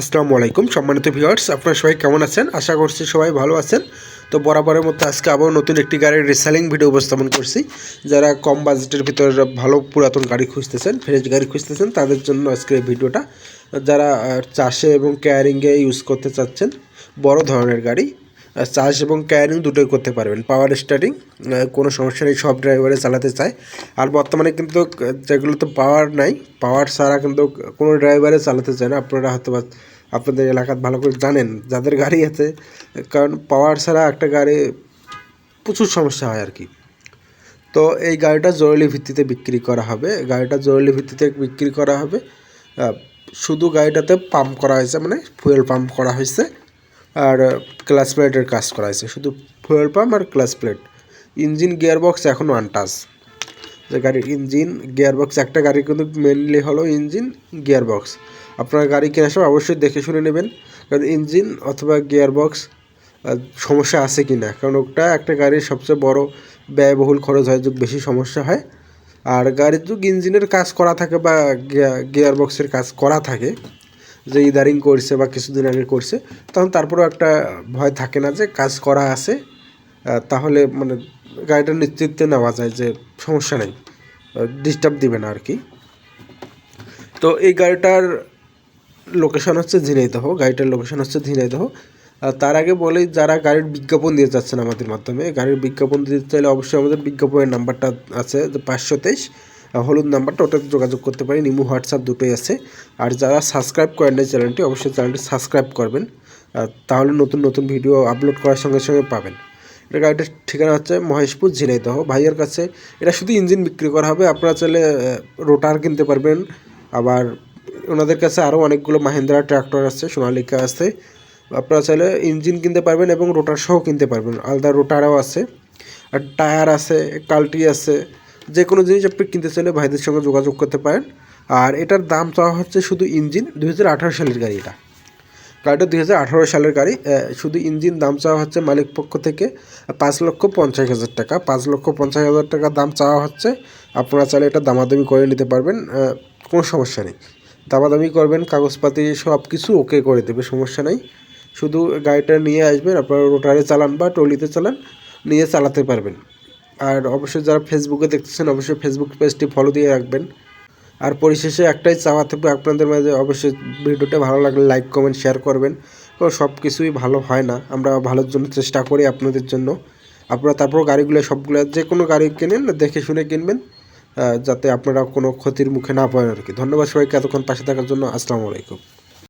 আসসালামু আলাইকুম। সম্মানিত ভিউয়ার্স, আপনারা সবাই কেমন আছেন? আশা করছি সবাই ভালো আছেন। তো বরাবরের মতো আজকে আবার নতুন একটি গাড়ির রিসেলিং ভিডিও উপস্থাপন করছি। যারা কম বাজেটের ভিতরে ভালো পুরাতন গাড়ি খুঁজতেছেন ফ্রেশ গাড়ি খুঁজতেছেন, তাদের জন্য আজকের এই ভিডিওটা যারা চাষে এবং ক্যারিংয়ে ইউজ করতে চাচ্ছেন, বড় ধরনের গাড়ি চাষ এবং ক্যারিং দুটোই করতে পারবেন। পাওয়ার স্টার্টিং কোনো সমস্যা নেই, সব ড্রাইভারে চালাতে চায়। আর বর্তমানে কিন্তু যেগুলোতে পাওয়ার নাই পাওয়ার ছাড়া কিন্তু কোনো ড্রাইভারে চালাতে চায় না। আপনারা হয়তো আপনাদের এলাকার ভালো করে জানেন, যাদের গাড়ি আছে, কারণ পাওয়ার ছাড়া একটা গাড়ি প্রচুর সমস্যা হয় আর কি। তো এই গাড়িটা জরুরি ভিত্তিতে বিক্রি করা হবে। গাড়িটা জরুরি ভিত্তিতে বিক্রি করা হবে। শুধু গাড়িটাতে পাম্প করা হয়েছে মানে ফুয়েল পাম্প করা হয়েছে। আর ক্লাস প্লেটের কাজ করা হয়েছে। শুধু ফুয়েল পাম্প আর clutch plate engine gear box এখন ওয়ান টাচ যে গাড়ির ইঞ্জিন গিয়ার বক্স একটা গাড়ি কিন্তু মেনলি হলো ইঞ্জিন গিয়ার বক্স আপনার গাড়ি কেনার সময় অবশ্যই দেখে শুনে নেবেন। কারণ ইঞ্জিন অথবা গিয়ার বক্স সমস্যা আছে কি না কারণ ওটা একটা গাড়ির সবচেয়ে বড় ব্যয়বহুল খরচ হয় যুগ বেশি সমস্যা হয়। আর গাড়ির যুগ ইঞ্জিনের কাজ করা থাকে বা গিয়ার বক্সের কাজ করা থাকে যে ইদারিং করছে বা কিছুদিন আগে করছে, তখন তারপরেও একটা ভয় থাকে না যে কাজ করা আছে তাহলে মানে গাড়িটা নেতৃত্বে নেওয়া যায় যে সমস্যা নেই ডিস্টার্ব দিবে না আর কি। তো এই গাড়িটার লোকেশন হচ্ছে ঝিনাইদহ, গাড়িটার লোকেশন হচ্ছে ঝিনাইদহ। তার আগে বলেই যারা গাড়ির বিজ্ঞাপন দিয়ে যাচ্ছেন আমাদের মাধ্যমে, গাড়ির বিজ্ঞাপন দিতে চাইলে অবশ্যই আমাদের বিজ্ঞাপনের নাম্বারটা আছে পাঁচশো তেইশ। হলুদ নাম্বারটা, ওটাতে যোগাযোগ করতে পারেন। ইমো, হোয়াটসঅ্যাপ দুটোই আছে। আর যারা সাবস্ক্রাইব করেন না চ্যানেলটি, অবশ্যই চ্যানেলটি সাবস্ক্রাইব করবেন। তাহলে নতুন নতুন ভিডিও আপলোড করার সঙ্গে সঙ্গে পাবেন। এটা গাড়িটার ঠিকানা হচ্ছে মহেশপুর ঝিনাইদহ। ভাইয়ের কাছে এটা শুধু ইঞ্জিন বিক্রি করা হবে। আপনারা চাইলে রোটার কিনতে পারবেন। আবার ওনাদের কাছে আরও অনেকগুলো মাহিন্দ্রা ট্র্যাক্টর আছে, সোনালিকা আছে। আপনারা চাইলে ইঞ্জিন কিনতে পারবেন এবং রোটার সহ কিনতে পারবেন। আলাদা রোটারও আছে। আর টায়ার আছে, কাল্টি আছে। যে কোনো জিনিস আপনি কিনতে চাইলে ভাইদের সঙ্গে যোগাযোগ করতে পারেন। আর এটার দাম চাওয়া হচ্ছে শুধু ইঞ্জিন, দুই হাজার আঠারো সালের গাড়ি এটা গাড়িটা দুই হাজার আঠারো সালের গাড়ি শুধু ইঞ্জিন দাম চাওয়া হচ্ছে মালিক পক্ষ থেকে পাঁচ লক্ষ পঞ্চাশ হাজার টাকা। পাঁচ লক্ষ পঞ্চাশ হাজার টাকা দাম চাওয়া হচ্ছে। আপনারা চাইলে এটা দামাদামি করে নিতে পারবেন কোনো সমস্যা নেই। দামাদামি করবেন, কাগজপাতি সব কিছু ওকে করে দেবে, সমস্যা নেই। শুধু গাড়িটা নিয়ে আসবেন, আপনারা রোটারে চালান বা ট্রলিতে চালান, নিয়ে চালাতে পারবেন। আর অবশ্যই যারা ফেসবুকে দেখতেছেন, অবশ্যই ফেসবুক পেজটি ফলো দিয়ে রাখবেন। আর পরিশেষে একটাই চাওয়া থাকবে আপনাদের মাঝে, অবশ্যই ভিডিওটা ভালো লাগলে লাইক কমেন্ট শেয়ার করবেন। কারণ সব কিছুই ভালো হয় না, আমরা ভালোর জন্য চেষ্টা করি আপনাদের জন্য। আপনারা তারপর গাড়িগুলো, সবগুলো, যে কোনো গাড়ি কেনেন, দেখে শুনে কিনবেন যাতে আপনারা কোনো ক্ষতির মুখে না পড়েন আর কি। ধন্যবাদ সবাইকে এতক্ষণ পাশে থাকার জন্য। আসসালামু আলাইকুম।